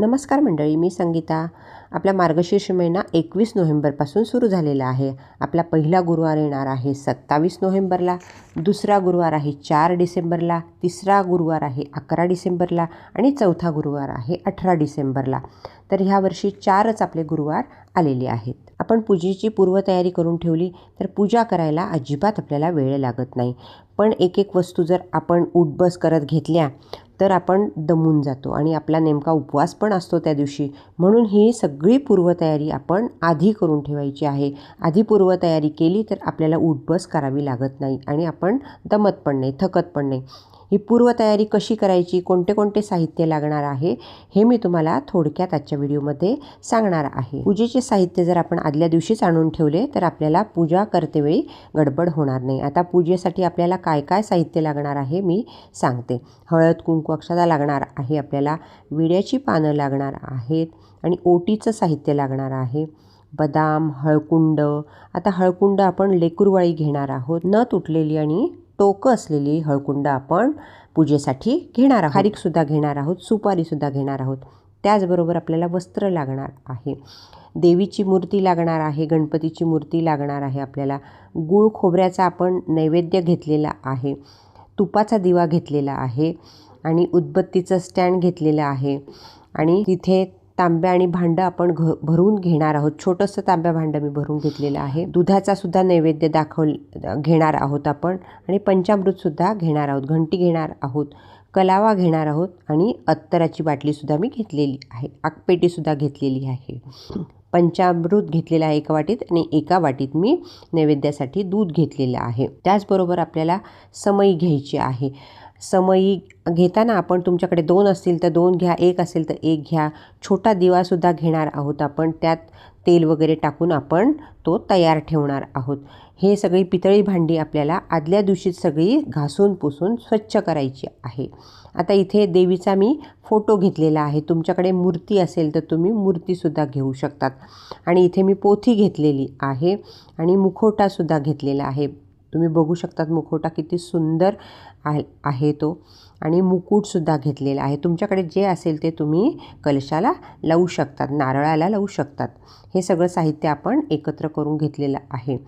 नमस्कार मंडळी मी संगीता. आपला मार्गशीर्ष महिना एकवीस नोव्हेंबरपासून सुरू झालेला आहे. आपला पहिला गुरुवार येणार आहे सत्तावीस नोव्हेंबरला दुसरा गुरुवार आहे चार डिसेंबरला तिसरा गुरुवार आहे अकरा डिसेंबरला आणि चौथा गुरुवार आहे अठरा डिसेंबरला. तर ह्या वर्षी चारच आपले गुरुवार आलेले आहेत. आपण पूजेची पूर्वतयारी करून ठेवली तर पूजा करायला अजिबात आपल्याला वेळ लागत नाही. पण एक एक वस्तू जर आपण उठबस करत घेतल्या तर आपण दमून जातो आणि आपला नेमका उपवास पण असतो त्या दिवशी. म्हणून ही सगळी पूर्वतयारी आपण आधी करून ठेवायची आहे. आधी पूर्वतयारी केली तर आपल्याला उठबस करावी लागत नाही आणि आपण दमत पण नाही थकत पण नाही. ही पूर्वतयारी कशी करायची कोणते कोणते साहित्य लागणार आहे हे मी तुम्हाला थोडक्यात आजच्या व्हिडिओमध्ये सांगणार आहे. पूजेचे साहित्य जर आपण आदल्या दिवशीच आणून ठेवले तर आपल्याला पूजा करतेवेळी गडबड होणार नाही. आता पूजेसाठी आपल्याला काय काय साहित्य लागणार आहे मी सांगते. हळद कुंकू अक्षदा लागणार आहे आपल्याला विड्याची पानं लागणार आहेत आणि ओटीचं साहित्य लागणार आहे. बदाम हळकुंड. आता हळकुंड आपण लेकुरवाळी घेणार आहोत. न तुटलेली आणि टोकं असलेली हळकुंड आपण पूजेसाठी घेणार आहोत. खारीकसुद्धा घेणार आहोत सुपारीसुद्धा घेणार आहोत. त्याचबरोबर आपल्याला वस्त्र लागणार आहे. देवीची मूर्ती लागणार आहे गणपतीची मूर्ती लागणार आहे आपल्याला. गूळ खोबऱ्याचा आपण नैवेद्य घेतलेला आहे. तुपाचा दिवा घेतलेला आहे आणि उदबत्तीचं स्टँड घेतलेलं आहे. आणि तिथे तांब्या आणि भांडं आपण घ भरून घेणार आहोत. छोटंसं तांब्या भांडं मी भरून घेतलेलं आहे. दुधाचा सुद्धा नैवेद्य दाखव घेणार आहोत आपण आणि पंचामृतसुद्धा घेणार आहोत. घंटी घेणार आहोत कलावा घेणार आहोत आणि अत्तराची बाटलीसुद्धा मी घेतलेली आहे. आकपेटीसुद्धा घेतलेली आहे. पंचामृत घेतलेलं आहे एका वाटीत आणि एका वाटीत मी नैवेद्यासाठी दूध घेतलेलं आहे. त्याचबरोबर आपल्याला समई घ्यायची आहे. समयी घेताना आपण तुमच्याकडे दोन असतील तर दोन घ्या एक असेल तर एक घ्या. छोटा दिवासुद्धा घेणार आहोत आपण. त्यात तेल वगैरे टाकून आपण तो तयार ठेवणार आहोत. हे सगळी पितळी भांडी आपल्याला आदल्या दिवशी सगळी घासून पुसून स्वच्छ करायची आहे. आता इथे देवीचा मी फोटो घेतलेला आहे. तुमच्याकडे मूर्ती असेल तर तुम्ही मूर्तीसुद्धा घेऊ शकतात. आणि इथे मी पोथी घेतलेली आहे आणि मुखोटासुद्धा घेतलेला आहे. तुम्ही बघू शकतात मुखवटा किती सुंदर आहे तो. आणि मुकुटसुद्धा घेतलेला आहे. तुमच्याकडे जे असेल ते तुम्ही कलशाला लावू शकतात नारळाला लावू शकतात. हे सगळं साहित्य आपण एकत्र करून घेतलेलं आहे.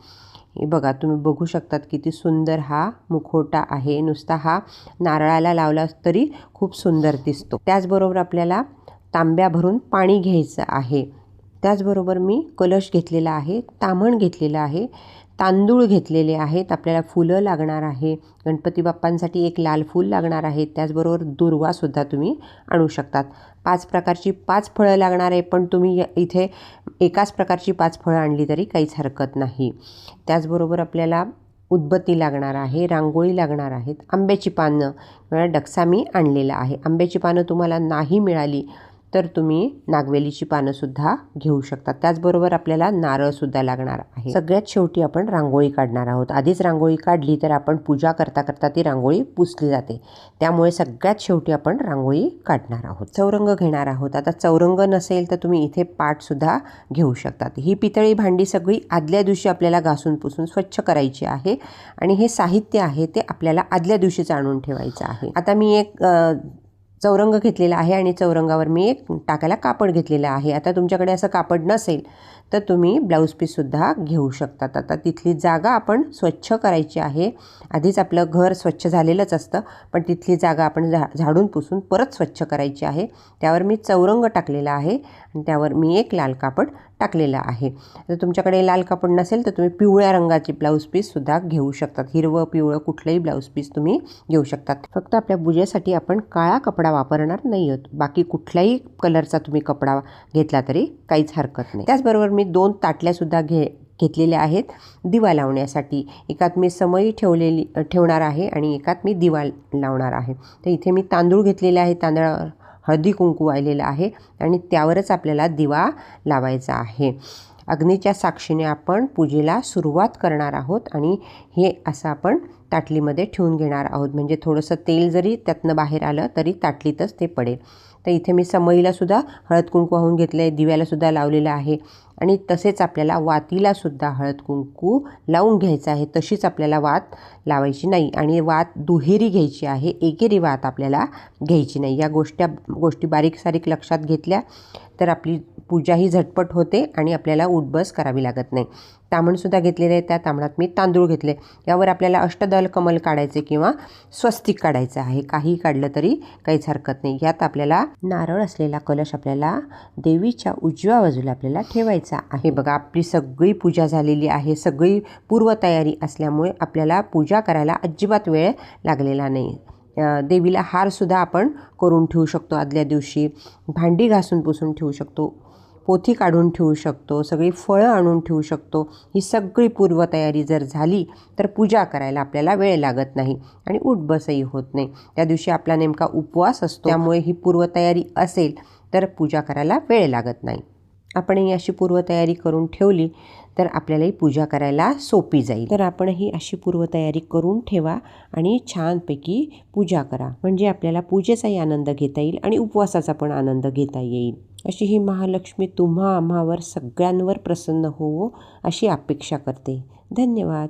हे बघा तुम्ही बघू शकतात किती सुंदर हा मुखवटा आहे. नुसता हा नारळाला लावला तरी खूप सुंदर दिसतो. त्याचबरोबर आपल्याला तांब्या भरून पाणी घ्यायचं आहे. त्याचबरोबर मी कलश घेतलेला आहे तामण घेतलेलं आहे. तांदूळ घेतलेले आहेत आपल्याला फुलं लागणार आहे. गणपती बाप्पांसाठी एक लाल फूल लागणार आहे. त्याचबरोबर दुर्वासुद्धा तुम्ही आणू शकतात. पाच प्रकारची पाच फळं लागणार आहे पण तुम्ही इथे एकाच प्रकारची पाच फळं आणली तरी काहीच हरकत नाही. त्याचबरोबर आपल्याला उदबत्ती लागणार आहे रांगोळी लागणार आहेत आंब्याची पानं. डक्सा मी आणलेला आहे. आंब्याची पानं तुम्हाला नाही मिळाली तर तुम्ही नागवेलीची पानंसुद्धा घेऊ शकता. त्याचबरोबर आपल्याला नारळसुद्धा लागणार आहे. सगळ्यात शेवटी आपण रांगोळी काढणार आहोत. आधीच रांगोळी काढली तर आपण पूजा करता करता ती रांगोळी पुसली जाते. त्यामुळे सगळ्यात शेवटी आपण रांगोळी काढणार आहोत. चौरंग घेणार आहोत. आता चौरंग नसेल तर तुम्ही इथे पाटसुद्धा घेऊ शकतात. ही पितळी भांडी सगळी आदल्या दिवशी आपल्याला घासून पुसून स्वच्छ करायची आहे आणि हे साहित्य आहे ते आपल्याला आदल्या दिवशीच आणून ठेवायचं आहे. आता मी एक चौरंग घेतलेला आहे आणि चौरंगावर मी एक टाकायला कापड घेतलेलं आहे. आता तुमच्याकडे असं कापड नसेल तर तुम्ही ब्लाऊज पीससुद्धा घेऊ शकतात. आता तिथली जागा आपण स्वच्छ करायची आहे. आधीच आपलं घर स्वच्छ झालेलंच असतं पण तिथली जागा आपण झा झाडून पुसून परत स्वच्छ करायची आहे. त्यावर मी चौरंग टाकलेला आहे आणि त्यावर मी एक लाल कापड टाकलेलं आहे. जर तुमच्याकडे लाल कापड नसेल तर तुम्ही पिवळ्या रंगाचे ब्लाऊज पीससुद्धा घेऊ शकतात. हिरवं पिवळं कुठलंही ब्लाऊज पीस तुम्ही घेऊ शकतात. फक्त आपल्या पूजेसाठी आपण काळा कपडा वापरणार नाही आहोत. बाकी कुठल्याही कलरचा तुम्ही कपडा घेतला तरी काहीच हरकत नाही. त्याचबरोबर मी दोन ताटल्यासुद्धा घे घेतलेल्या आहेत दिवा लावण्यासाठी. एकात मी समई ठेवलेली ठेवणार आहे आणि एकात मी दिवा लावणार आहे. तर इथे मी तांदूळ घेतलेले आहे तांदळावर हळदी कुंकू आलेलं आहे आणि त्यावरच आपल्याला दिवा लावायचा आहे. अग्नीच्या साक्षीने आपण पूजेला सुरुवात करणार आहोत आणि हे असं आपण ताटलीमध्ये ठेवून घेणार आहोत. म्हणजे थोडंसं तेल जरी त्यातनं बाहेर आलं तरी ताटलीतच ते पडेल. तर इथे मी समईलासुद्धा हळद कुंकू वाहून घेतलं आहे दिव्यालासुद्धा लावलेलं आहे आणि तसेच आपल्याला वातीलासुद्धा हळद कुंकू लावून घ्यायचं आहे. तशीच आपल्याला वात लावायची नाही आणि वात दुहेरी घ्यायची आहे एकेरी वात आपल्याला घ्यायची नाही. या गोष्ट्या गोष्टी बारीक सारीक लक्षात घेतल्या तर आपली पूजाही झटपट होते आणि आपल्याला उठबस करावी लागत नाही. तांबणसुद्धा घेतलेले आहे त्या तांबणात मी तांदूळ घेतले. यावर आपल्याला अष्टदल कमल काढायचे किंवा स्वस्तिक काढायचं आहे. काही काढलं तरी काहीच हरकत नाही. यात आपल्याला नारळ असलेला कलश आपल्याला देवीच्या उजव्या बाजूला आपल्याला ठेवायचा आहे. बघा आपली सगळी पूजा झालेली आहे. सगळी पूर्वतयारी असल्यामुळे आपल्याला पूजा करायला अजिबात वेळ लागलेला नाही. देवीला हारसुद्धा आपण करून ठेवू शकतो. आदल्या दिवशी भांडी घासून पुसून ठेवू शकतो. पोथी काढून ठेवू शकतो सगळी फळं आणून ठेवू शकतो. ही सगळी पूर्वतयारी जर झाली तर पूजा करायला आपल्याला वेळ लागत नाही आणि उठबसही होत नाही. त्या दिवशी आपला नेमका उपवास असतो त्यामुळे ही पूर्वतयारी असेल तर पूजा करायला वेळ लागत नाही. आपणही अशी पूर्वतयारी करून ठेवली तर आपल्यालाही पूजा करायला सोपी जाईल. तर आपणही अशी पूर्वतयारी करून ठेवा आणि छानपैकी पूजा करा. म्हणजे आपल्याला पूजेचाही आनंद घेता येईल आणि उपवासाचा पण आनंद घेता येईल. अशी ही महालक्ष्मी तुम्हा आम्हावर सगळ्यांवर प्रसन्न होवो अशी अपेक्षा करते. धन्यवाद.